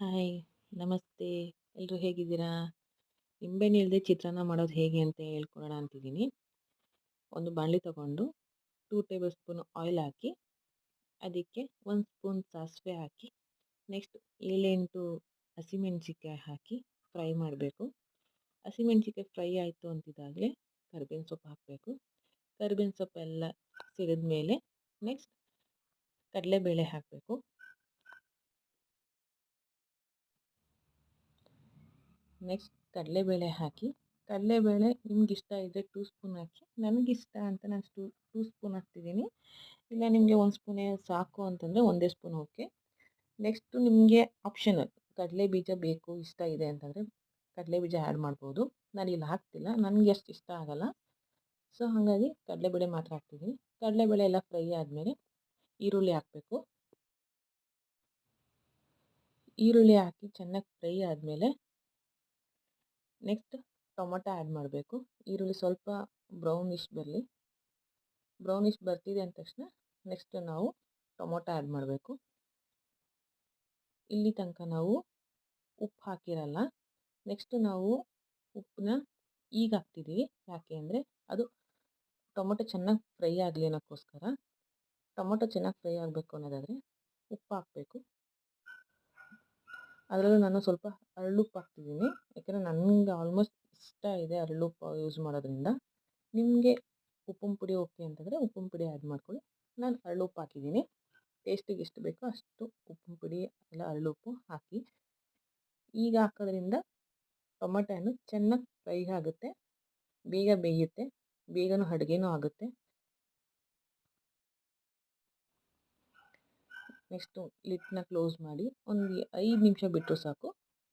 Hi, ನಮಸ್ತೆ. ಎಲ್ಲರೂ ಹೇಗಿದ್ದೀರಾ? ನಿಂಬೆಹಣ್ಣಿಲ್ದೆ ಚಿತ್ರಾನ್ನ ಮಾಡೋದು ಹೇಗೆ ಅಂತ ಹೇಳ್ಕೊಡೋಣ ಅಂತಿದ್ದೀನಿ. ಒಂದು ಬಾಣಲಿ ತಗೊಂಡು ಟೂ ಟೇಬಲ್ ಸ್ಪೂನ್ ಆಯಿಲ್ ಹಾಕಿ, ಅದಕ್ಕೆ ಒಂದು ಸ್ಪೂನ್ ಸಾಸಿವೆ ಹಾಕಿ ನೆಕ್ಸ್ಟ್ ಏಳೆಂಟು ಹಸಿಮೆಣ್ಸಿಕಾಯಿ ಹಾಕಿ ಫ್ರೈ ಮಾಡಬೇಕು. ಹಸಿಮೆಣ್ಸಿಕಾಯಿ ಫ್ರೈ ಆಯಿತು ಅಂತಿದ್ದಾಗಲೇ ಕರಿಬೇವಿನ ಸೊಪ್ಪು ಹಾಕಬೇಕು. ಕರಿಬೇವಿನ ಸೊಪ್ಪೆಲ್ಲ ಸಿಡಿದ ಮೇಲೆ ನೆಕ್ಸ್ಟ್ ಕಡಲೆಬೇಳೆ ಹಾಕಬೇಕು. ನೆಕ್ಸ್ಟ್ ಕಡಲೆಬೇಳೆ ಹಾಕಿ, ಕಡಲೆಬೇಳೆ ನಿಮ್ಗೆ ಇಷ್ಟ ಇದ್ದರೆ ಟೂ ಸ್ಪೂನ್ ಹಾಕಿ ನನಗಿಷ್ಟ ಅಂತ ನಾನು ಟೂ ಟೂ ಸ್ಪೂನ್ ಹಾಕ್ತಿದ್ದೀನಿ. ಇಲ್ಲ ನಿಮಗೆ ಒಂದು ಸ್ಪೂನೇ ಸಾಕು ಅಂತಂದರೆ ಒಂದೇ ಸ್ಪೂನ್ ಓಕೆ ನೆಕ್ಸ್ಟು ನಿಮಗೆ ಆಪ್ಷನಲ್ ಕಡಲೆ ಬೀಜ ಬೇಕು, ಇಷ್ಟ ಇದೆ ಅಂತಂದರೆ ಕಡಲೆ ಬೀಜ ಆ್ಯಡ್ ಮಾಡ್ಬೋದು. ನಾನು ಇಲ್ಲಿ ಹಾಕ್ತಿಲ್ಲ, ನನಗೆ ಅಷ್ಟು ಇಷ್ಟ ಆಗೋಲ್ಲ. ಸೊ ಹಾಗಾಗಿ ಕಡಲೆಬೇಳೆ ಮಾತ್ರ ಹಾಕ್ತಿದ್ದೀನಿ. ಕಡಲೆಬೇಳೆ ಎಲ್ಲ ಫ್ರೈ ಆದಮೇಲೆ ಈರುಳ್ಳಿ ಹಾಕಬೇಕು. ಈರುಳ್ಳಿ ಹಾಕಿ ಚೆನ್ನಾಗಿ ಫ್ರೈ ಆದಮೇಲೆ ನೆಕ್ಸ್ಟ್ ಟೊಮೊಟೊ ಆ್ಯಡ್ ಮಾಡಬೇಕು. ಈರುಳ್ಳಿ ಸ್ವಲ್ಪ ಬ್ರೌನಿಶ್ ಬರಲಿ. ಬ್ರೌನಿಶ್ ಬರ್ತಿದೆ ಅಂದ ತಕ್ಷಣ ನೆಕ್ಸ್ಟ್ ನಾವು ಟೊಮೊಟೊ ಆ್ಯಡ್ ಮಾಡಬೇಕು. ಇಲ್ಲಿ ತನಕ ನಾವು ಉಪ್ಪು ಹಾಕಿರಲ್ಲ. ನೆಕ್ಸ್ಟ್ ನಾವು ಉಪ್ಪನ್ನ ಈಗ ಹಾಕ್ತಿದ್ದೀವಿ ಯಾಕೆ ಅಂದರೆ ಅದು ಟೊಮೊಟೊ ಚೆನ್ನಾಗಿ ಫ್ರೈ ಆಗಲಿ ಅನ್ನೋಕ್ಕೋಸ್ಕರ. ಟೊಮೊಟೊ ಚೆನ್ನಾಗಿ ಫ್ರೈ ಆಗಬೇಕು ಅನ್ನೋದಾದರೆ ಉಪ್ಪು ಹಾಕಬೇಕು. ಅದರಲ್ಲೂ ನಾನು ಸ್ವಲ್ಪ ಅರಳುಪ್ಪು ಹಾಕ್ತಿದ್ದೀನಿ. ಯಾಕೆಂದರೆ ನನಗೆ ಆಲ್ಮೋಸ್ಟ್ ಇಷ್ಟ ಇದೆ ಅರಳುಪ್ಪು ಯೂಸ್ ಮಾಡೋದ್ರಿಂದ. ನಿಮಗೆ ಉಪ್ಪಿನ ಪುಡಿ ಓಕೆ ಅಂತಂದರೆ ಉಪ್ಪಿನ ಪುಡಿ ಆ್ಯಡ್ ಮಾಡ್ಕೊಳ್ಳಿ. ನಾನು ಅರಳುಪ್ಪು ಹಾಕಿದ್ದೀನಿ. ಟೇಸ್ಟಿಗೆ ಎಷ್ಟು ಬೇಕೋ ಅಷ್ಟು ಉಪ್ಪಿನ ಪುಡಿ ಇಲ್ಲ ಅರಳುಪ್ಪು ಹಾಕಿ. ಈಗ ಹಾಕೋದ್ರಿಂದ ಟೊಮಟೆ ಹಣ್ಣು ಚೆನ್ನಾಗಿ ಫ್ರೈ ಆಗುತ್ತೆ. ಬೇಗ ಬೇಯುತ್ತೆ. ಬೇಗನೂ ಅಡುಗೆನೂ ಆಗುತ್ತೆ. ನೆಕ್ಸ್ಟು ಲಿಡ್ನ ಕ್ಲೋಸ್ ಮಾಡಿ ಒಂದು ಐದು ನಿಮಿಷ ಬಿಟ್ಟರು ಸಾಕು.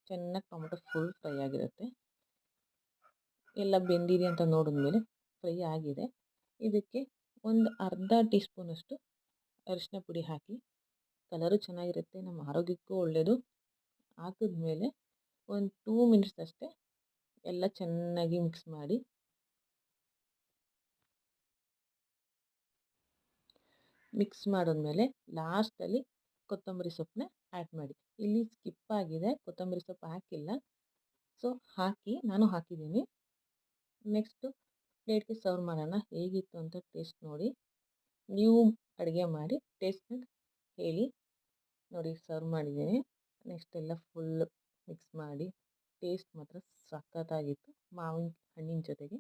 ಚೆನ್ನಾಗಿ ಟೊಮೊಟೊ ಫುಲ್ ಫ್ರೈ ಆಗಿರುತ್ತೆ. ಎಲ್ಲ ಬೆಂದಿದೆ ಅಂತ ನೋಡಿದ್ಮೇಲೆ ಫ್ರೈ ಆಗಿದೆ. ಇದಕ್ಕೆ ಒಂದು ಅರ್ಧ ಟೀ ಸ್ಪೂನಷ್ಟು ಅರಿಶಿನ ಪುಡಿ ಹಾಕಿ. ಕಲರು ಚೆನ್ನಾಗಿರುತ್ತೆ, ನಮ್ಮ ಆರೋಗ್ಯಕ್ಕೂ ಒಳ್ಳೆಯದು ಹಾಕಿದ್ಮೇಲೆ ಒಂದು ಟೂ ಮಿನಿಟ್ಸ್ ಅಷ್ಟೇ ಎಲ್ಲ ಚೆನ್ನಾಗಿ ಮಿಕ್ಸ್ ಮಾಡಿ. ಮಿಕ್ಸ್ ಮಾಡಿದ್ಮೇಲೆ ಲಾಸ್ಟಲ್ಲಿ ಕೊತ್ತಂಬರಿ ಸೊಪ್ಪನ್ನ ಆ್ಯಡ್ ಮಾಡಿ. ಇಲ್ಲಿ ಸ್ಕಿಪ್ ಆಗಿದೆ, ಕೊತ್ತಂಬರಿ ಸೊಪ್ಪು ಹಾಕಿಲ್ಲ. ಸೊ ಹಾಕಿ, ನಾನು ಹಾಕಿದ್ದೀನಿ. ನೆಕ್ಸ್ಟು ಪ್ಲೇಟ್ಗೆ ಸರ್ವ್ ಮಾಡೋಣ. ಹೇಗಿತ್ತು ಅಂತ ಟೇಸ್ಟ್ ನೋಡಿ. ನೀವು ಅಡುಗೆ ಮಾಡಿ ಟೇಸ್ಟ್ನ ಹೇಳಿ. ನೋಡಿ ಸರ್ವ್ ಮಾಡಿದ್ದೀನಿ. ನೆಕ್ಸ್ಟ್ ಎಲ್ಲ ಫುಲ್ ಮಿಕ್ಸ್ ಮಾಡಿ. ಟೇಸ್ಟ್ ಮಾತ್ರ ಸಖತ್ತಾಗಿತ್ತು. ಮಾವಿನ ಹಣ್ಣಿನ ಜೊತೆಗೆ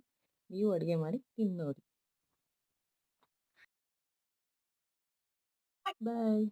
ನೀವು ಅಡುಗೆ ಮಾಡಿ ತಿನ್ನೋಡಿ ನೋಡಿ ಬಾಯ್